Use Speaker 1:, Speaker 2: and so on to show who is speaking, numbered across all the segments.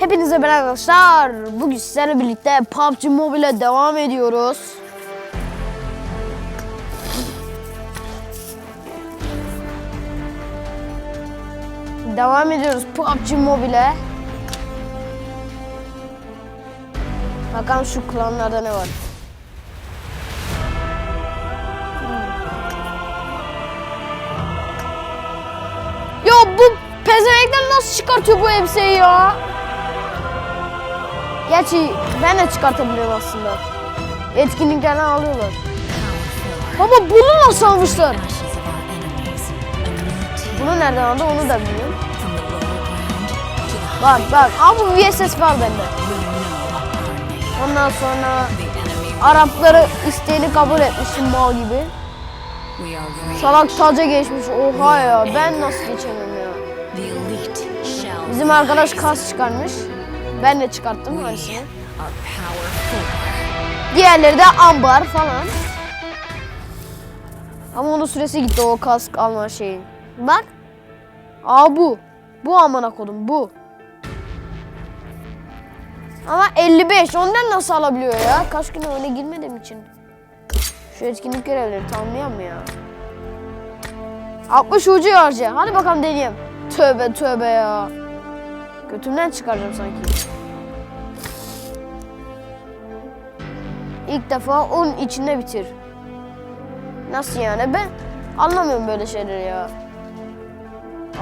Speaker 1: Hepinize merhaba arkadaşlar. Bugün sizlerle birlikte PUBG Mobile'e devam ediyoruz. Devam ediyoruz PUBG Mobile'e. Bakalım şu klanlarda ne var. Ya bu pezevenkler nasıl çıkartıyor bu elbiseyi ya? Gerçi ben de çıkartabiliyorum aslında. Etkinliklerden alıyorlar. Baba bunu nasıl almışlar? Bunu nereden aldı onu da bilmiyorum. Bak bak ama bu VSS var bende. Ondan sonra Arapları isteğini kabul etmişim mal gibi. Salak taca geçmiş. Oha ya ben nasıl geçemem ya. Bizim arkadaş kas çıkarmış. Ben de çıkarttım aynısını. Diğerleri de ambar falan. Ama onun süresi gitti o kask alma şeyi. Bak. Aa bu. Bu amına kodum bu. Ama 55. Ondan nasıl alabiliyor ya? Kaç gün öyle girmediğim için. Şu etkinlik görevleri tamamlayalım ya? 60 ucu harca. Hadi bakalım deneyeyim. Tövbe tövbe ya. Götümden çıkaracağım sanki. İlk defa 10 içinde bitir. Nasıl yani? Ben anlamıyorum böyle şeyleri ya.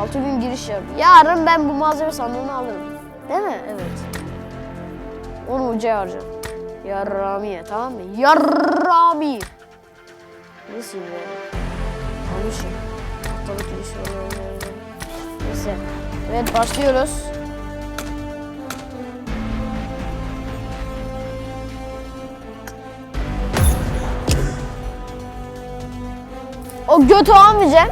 Speaker 1: 6 gün giriş yap. Yarın ben bu malzeme sandığını alırım. Değil mi? Evet. 10 ucu harca. Yarrami tamam mı? Yarrami. Neyse be. Almışım. Haftalık giriş yolları. Neyse. Evet başlıyoruz. Götü almayacağım.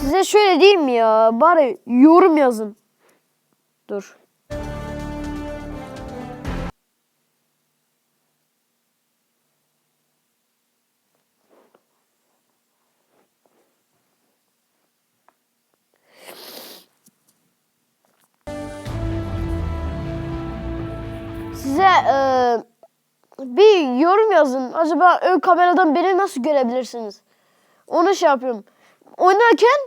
Speaker 1: Size şöyle diyeyim ya? Bari yorum yazın. Dur. Size eee bir yorum yazın. Acaba ön kameradan beni nasıl görebilirsiniz? Onu şey yapıyorum. Oynarken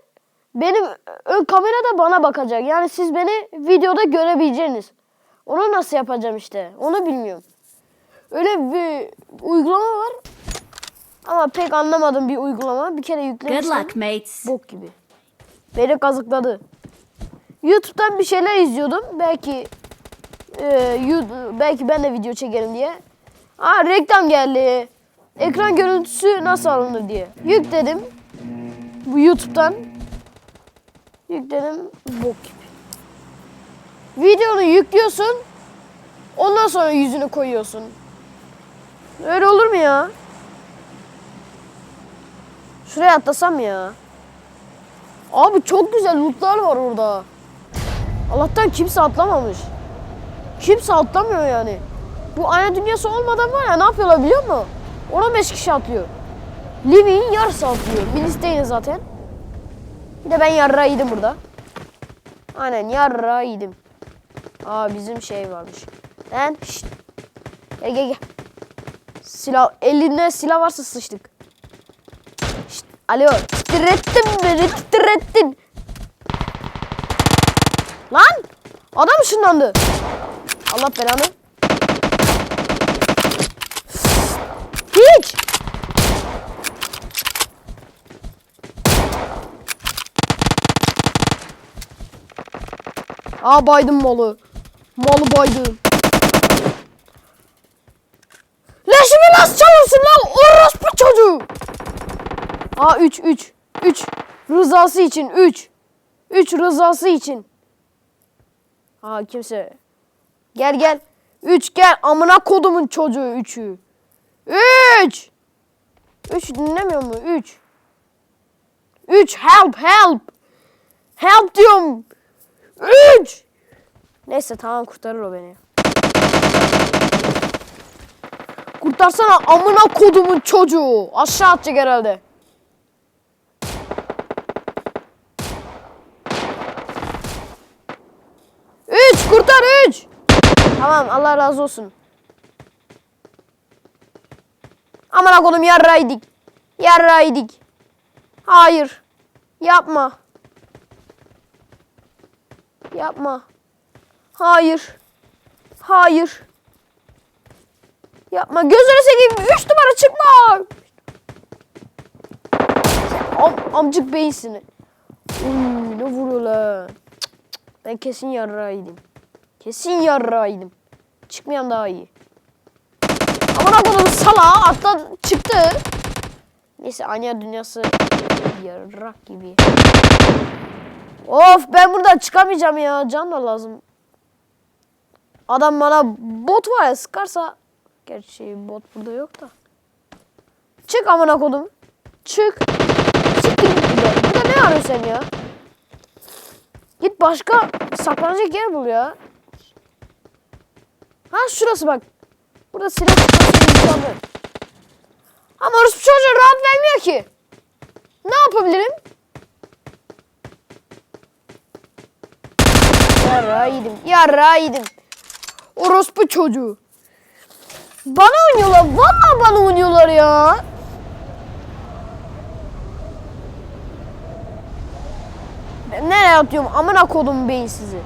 Speaker 1: benim ön kamera da bana bakacak. Yani siz beni videoda görebileceğiniz. Onu nasıl yapacağım işte? Onu bilmiyorum. Öyle bir uygulama var. Ama pek anlamadım bir uygulama. Bir kere
Speaker 2: Good
Speaker 1: yüklemiştim.
Speaker 2: luck, mates.
Speaker 1: Bok gibi. Beni kazıkladı. YouTube'dan bir şeyler izliyordum. Belki e, belki ben de video çekerim diye. Aa reklam geldi. Ekran görüntüsü nasıl alınır diye. Yükledim. Bu YouTube'dan. Yükledim. Bok gibi. Videonu yüklüyorsun. Ondan sonra yüzünü koyuyorsun. Öyle olur mu ya? Şuraya atlasam ya. Abi çok güzel lootlar var orada. Allah'tan kimse atlamamış. Kimse atlamıyor yani. Bu ayna dünyası olmadan var ya ne yapıyorlar biliyor musun? 15 kişi atlıyor. Living'in yarısı atlıyor. Ministeydi zaten. Bir de ben yarra yedim burada. Aynen yarra yedim. Aa bizim şey varmış. Lan şşt. Gel gel gel. Silah, elinde silah varsa sıçtık. Şşt, alo. Titrettin beni titrettin. Lan! Adam ışınlandı. Allah belanı. Hiç. Aa baydım malı. Malı baydım. Leşimi nasıl çalırsın lan orospu çocuğu? Aa 3 3 3 rızası için 3 3 rızası için. Aa kimse. Gel gel. 3 gel amına kodumun çocuğu 3'ü. Üç. Üç dinlemiyor mu? Üç. Üç help help. Help diyorum. Üç. Neyse tamam kurtarır o beni. Kurtarsana amına kodumun çocuğu. Aşağı atacak herhalde. Üç kurtar üç. Tamam Allah razı olsun. Aman koydum yarraydık. Yarraydık. Hayır. Yapma. Yapma. Hayır. Hayır. Yapma. Gözünü seveyim. Üç numara çıkma. Am amcık beyinsini. Uy, ne vuruyor lan. Ben kesin yarrağıydım. Kesin yarrağıydım. Çıkmayan daha iyi. Aman koydum sala atla çıktı. Neyse Anya dünyası yarrak gibi. Of ben buradan çıkamayacağım ya. Can da lazım. Adam bana bot var ya sıkarsa. Gerçi bot burada yok da. Çık amına kodum. Çık. Siktir git burada. Burada ne arıyorsun sen ya? Git başka saklanacak yer bul ya. Ha şurası bak. Burada silah sıkması insanlar. Ama orası çocuğa rahat vermiyor ki. Ne yapabilirim? Yarra yedim. Yarra yedim. Orospu çocuğu. Bana oynuyorlar. Vallahi bana oynuyorlar ya. Ben nereye atıyorum? Amına kodum beyin sizi.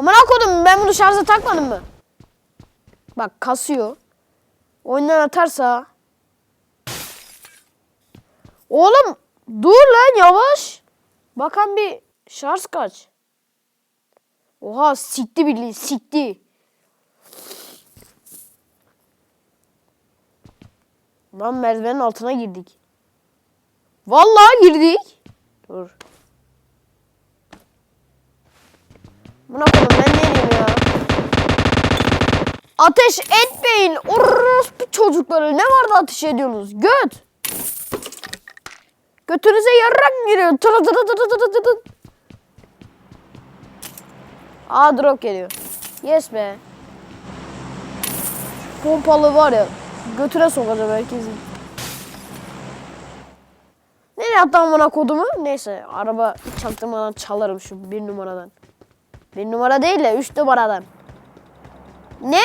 Speaker 1: Amına kodum ben bunu şarja takmadım mı? Bak kasıyor. Oyundan atarsa. Oğlum dur lan yavaş. Bakan bir şarj kaç. Oha sikti bildiğin sikti. Lan merdivenin altına girdik. Vallahi girdik. Dur. Buna koyayım ben ne diyeyim ya? Ateş etmeyin. Orospu çocukları. Ne vardı ateş ediyorsunuz? Göt. Götünüze yarrak giriyor. Tırı tırı. Aa drop geliyor. Yes be. Pompalı var ya. Götüne sokacağım herkesin. Nereye attı amına kodumu? Neyse araba çaktırmadan çalarım şu bir numaradan. Bir numara değil de üç numaradan. Ne?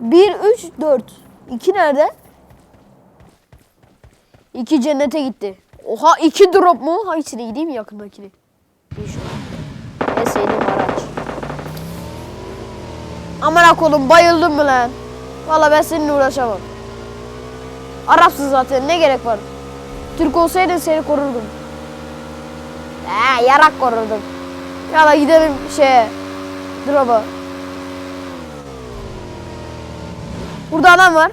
Speaker 1: Bir, üç, dört. İki nerede? İki cennete gitti. Oha iki drop mu? Hangisine gideyim yakındakini? En sevdiğim araç. Aman kolum bayıldın mı lan? Valla ben seninle uğraşamam. Arapsın zaten ne gerek var? Türk olsaydın seni korurdum. He yarak korurdum. Yala gidelim şeye. Drop'a. Burada adam var.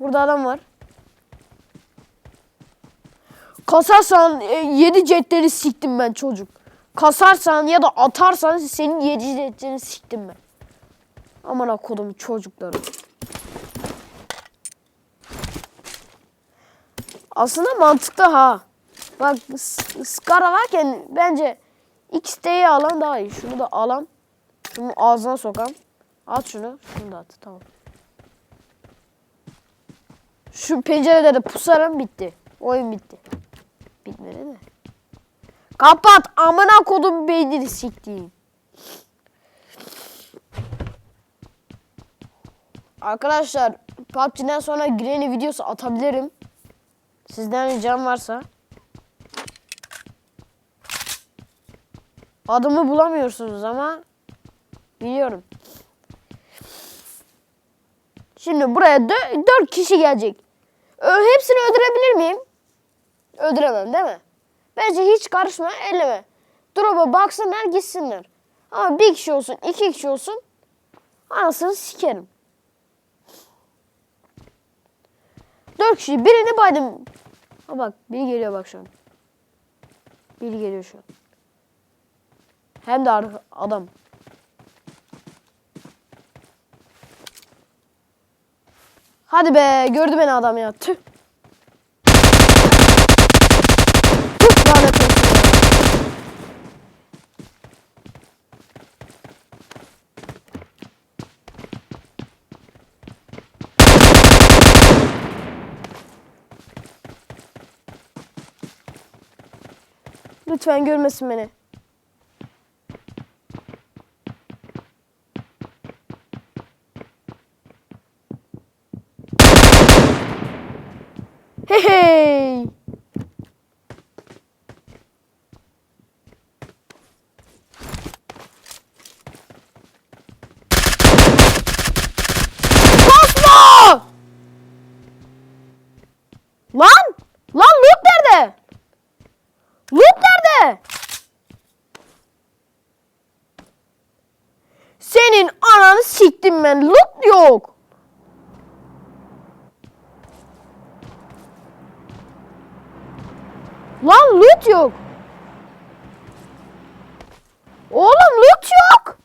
Speaker 1: Burada adam var. Kasarsan 7 cetleri siktim ben çocuk. Kasarsan ya da atarsan senin 7 cetlerini siktim ben. Aman kodum çocukları. Aslında mantıklı ha. Bak S- Skara varken bence XT'yi alan daha iyi. Şunu da alan. Şunu ağzına sokam. At şunu. Şunu da at. Tamam. Şu pencerede de pusarım bitti. Oyun bitti. Bitmedi de. Kapat. Amına kodum beynini siktiğim. Arkadaşlar PUBG'den sonra Granny videosu atabilirim. Sizden ricam varsa. Adımı bulamıyorsunuz ama biliyorum. Şimdi buraya dö- dört kişi gelecek. Ö- hepsini öldürebilir miyim? Öldüremem değil mi? Bence hiç karışma, elleme. Drop'a baksınlar gitsinler. Ama bir kişi olsun, iki kişi olsun anasını sikerim. Dört kişi birini baydım. Ha bak biri geliyor bak şu an. Biri geliyor şu an. Hem de adam. Hadi be gördü beni adam ya. Tüh. Tüh lanet olsun. Lütfen görmesin beni. Senin ananı siktim ben. Loot yok. Lan loot yok. Oğlum loot yok.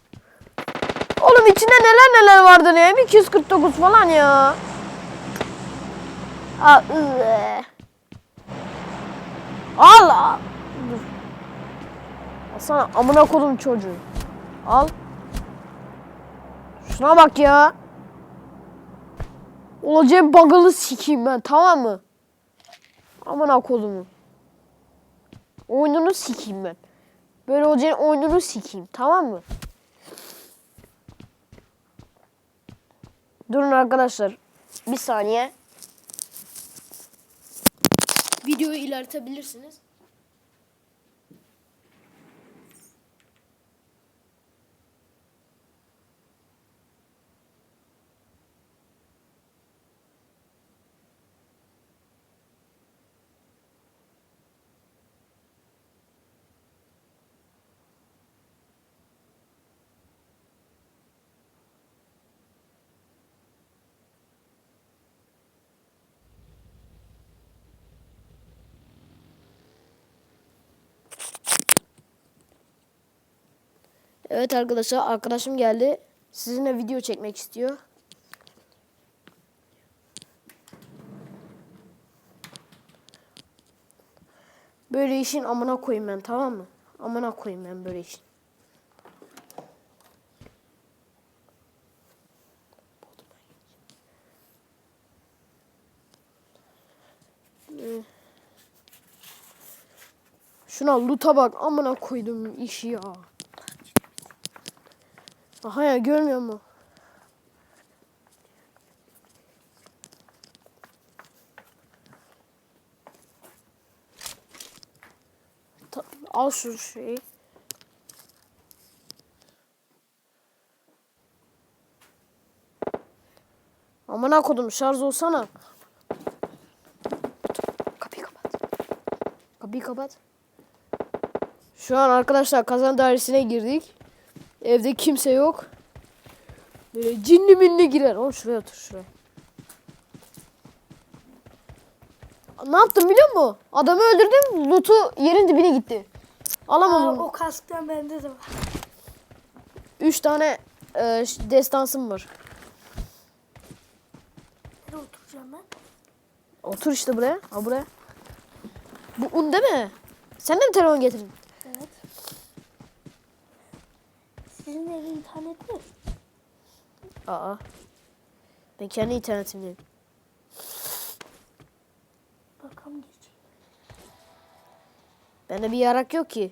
Speaker 1: Oğlum içinde neler neler vardır ya. 249 falan ya. Aa, ıı. Alsana amına kodum çocuğu. Al. Şuna bak ya. Olacak bug'ını sikeyim ben tamam mı? Amına kodumu. Oyununu sikeyim ben. Böyle olacağın oyununu sikeyim tamam mı? Durun arkadaşlar. Bir saniye. Videoyu ilerletebilirsiniz. Evet arkadaşlar arkadaşım geldi. Sizinle video çekmek istiyor. Böyle işin amına koyayım ben tamam mı? Amına koyayım ben böyle işin. Şuna loot'a bak amına koydum işi ya. Aha ya görmüyor mu? Ta- al şu şeyi. Amına kodum şarj olsana. Kapıyı kapat. Kapıyı kapat. Şu an arkadaşlar kazan dairesine girdik. Evde kimse yok. Böyle cinli minli girer. Oğlum şuraya otur şuraya. Ne yaptım biliyor musun? Adamı öldürdüm. Loot'u yerin dibine gitti.
Speaker 2: Aa,
Speaker 1: Alamadım.
Speaker 2: o kasktan bende de var.
Speaker 1: Üç tane e, destansım var.
Speaker 2: Nereye oturacağım ben?
Speaker 1: Otur işte buraya. Ha buraya. Bu un değil mi? Sen de mi telefon getirdin?
Speaker 2: Evet. Sizin evin interneti mi?
Speaker 1: Aa. Ben kendi internetimdeyim.
Speaker 2: Bakalım geçeyim.
Speaker 1: Bende bir yarak yok ki.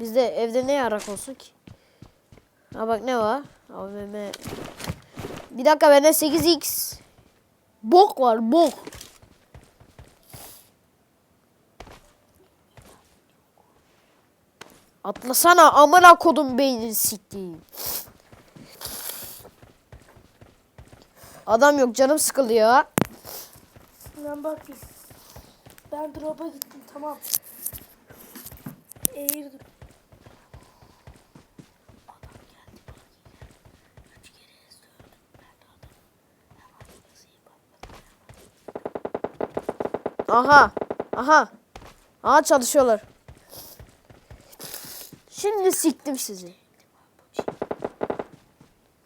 Speaker 1: Bizde evde ne yarak olsun ki? Ha bak ne var? AVM. Bir dakika bende 8x. Bok var bok. Atlasana amına kodum beynini siktiğim. Adam yok canım sıkılıyor.
Speaker 2: Ben bakayım. Ben drop'a gittim tamam. Eğir dur. Bak.
Speaker 1: Aha. Aha. Aha çalışıyorlar. Şimdi siktim sizi.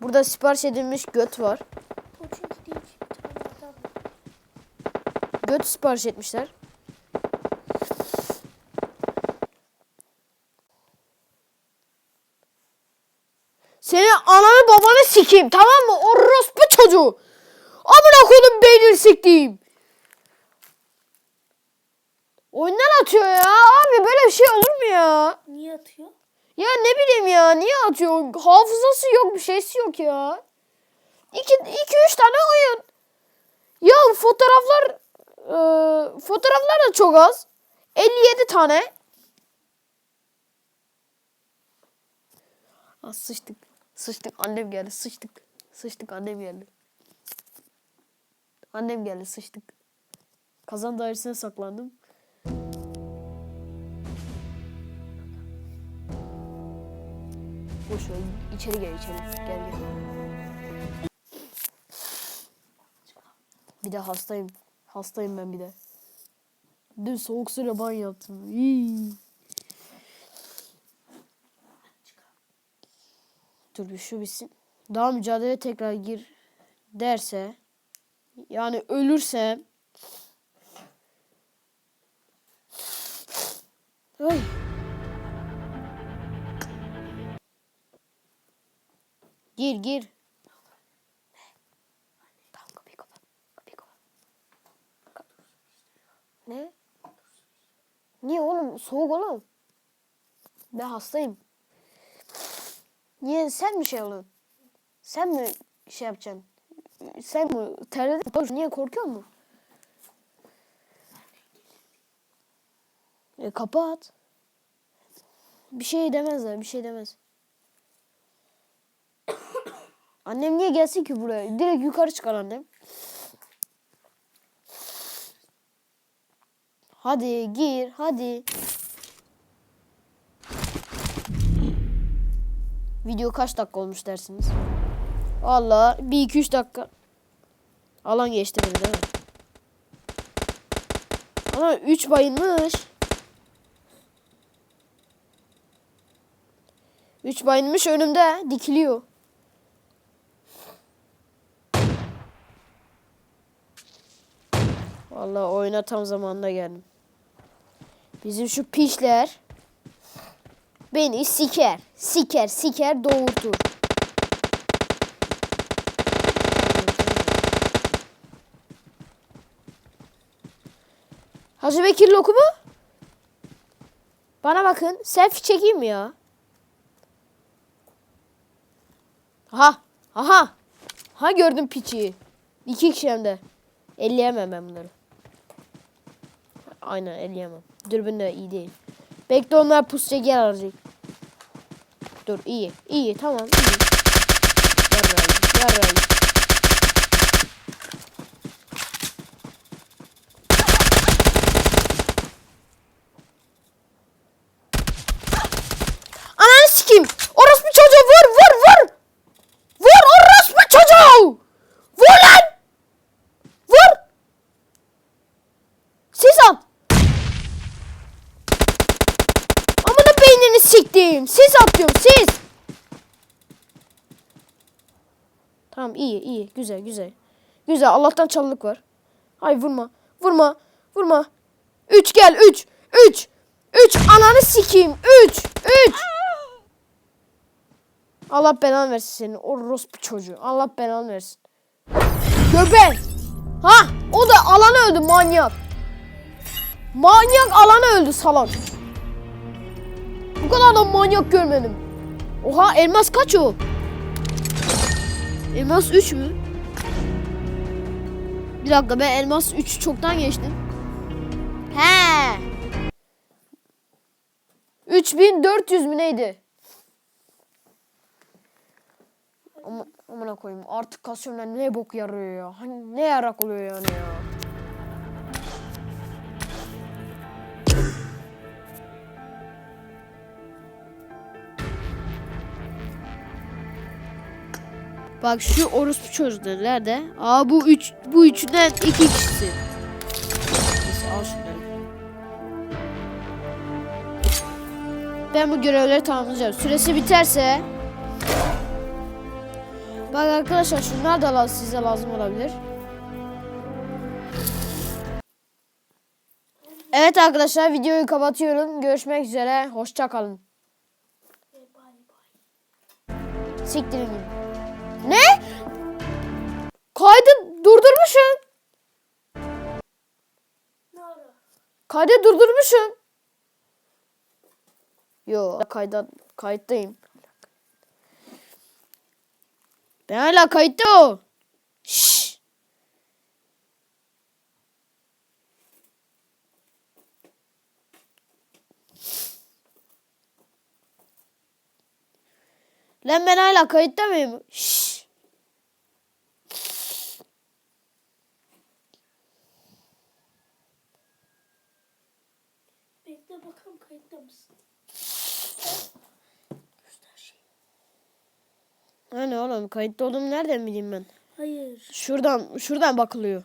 Speaker 1: Burada sipariş edilmiş göt var.
Speaker 2: O.
Speaker 1: Göt sipariş etmişler. Seni ananı babanı sikeyim tamam mı? Orospu çocuğu. Amına koydum beynini siktiğim. Oyundan atıyor ya abi böyle bir şey olur mu ya?
Speaker 2: Niye atıyor?
Speaker 1: Ya ne bileyim ya niye atıyor? Hafızası yok bir şeysi yok ya. İki, iki üç tane oyun. Ya fotoğraflar e, fotoğraflar da çok az. 57 tane. Aa, sıçtık. Sıçtık annem geldi sıçtık. Sıçtık annem geldi. Annem geldi sıçtık. Kazan dairesine saklandım. Boş ver. İçeri gel içeri. Gel gel. Bir de hastayım. Hastayım ben bir de. Dün soğuk suyla banyo yaptım. İy. Dur bir şu bitsin. Daha mücadele tekrar gir derse yani ölürsem Ay. Gir gir. Tamam kapıyı kapat. Kapıyı kapat. Ka- Ne? Niye oğlum? Soğuk oğlum. Ben hastayım. Niye sen mi şey oluyorsun? Sen mi şey yapacaksın? Sen mi terledin? Oğlum Niye korkuyor musun? E, kapat. Bir şey demezler, bir şey demez. Annem niye gelsin ki buraya? Direkt yukarı çıkar annem. Hadi gir, hadi. Video kaç dakika olmuş dersiniz? Valla bir iki üç dakika. Alan geçti beni değil mi? Ama 3 bayılmış. 3 bayılmış önümde dikiliyor. Vallahi oyuna tam zamanında geldim. Bizim şu piçler beni siker, siker, siker doğurtur. Hacı Bekir lokumu? Bana bakın. Selfie çekeyim ya? Aha. Aha. Ha gördüm piçi. İki kişi hem de. Elleyemem ben bunları. Aynen elleyemem. Dürbün de iyi değil. Bekle onlar pusacak yer arayacak. Dur iyi. iyi tamam iyi. Yarrayım. Yarrayım. Ananı sikeyim. Orospu çocuğu vur vur vur. Vur orospu çocuğu. Vur lan. Vur. Sis at. Amına beynini siktim. Sis atıyorum sis. Tamam iyi iyi güzel güzel. Güzel Allah'tan çalılık var. Hay vurma. Vurma. Vurma. Üç gel üç. Üç. Üç. Ananı sikeyim. Üç. Üç. Allah belanı versin seni. O rospu çocuğu. Allah belanı versin. Göbek. Ha o da alan öldü manyak. Manyak alan öldü salak. Bu kadar da manyak görmedim. Oha elmas kaç o? Elmas 3 mü? Bir dakika ben elmas 3'ü çoktan geçtim. He. 3400 mü neydi? Ama amına koyayım artık kasıyorlar ne bok yarıyor ya. Hani ne yarak oluyor yani ya. Bak şu orospu çocukları nerede? Aa bu üç bu üçünden iki kişisi. Ben bu görevleri tamamlayacağım. Süresi biterse Bak arkadaşlar şunlar da la- size lazım olabilir. Evet arkadaşlar videoyu kapatıyorum. Görüşmek üzere. Hoşça kalın. Siktirin. Ne? Kaydı durdurmuşsun. Kaydı durdurmuşsun. Yo kayda kayıttayım. Ben hala kayıtta o. Şşş. Lan ben hala kayıtta mıyım? Şşş.
Speaker 2: Bakalım kayıtta mısın? Göster şey.
Speaker 1: Oğlum kayıtta olduğumu nereden bileyim ben?
Speaker 2: Hayır.
Speaker 1: Şuradan şuradan bakılıyor.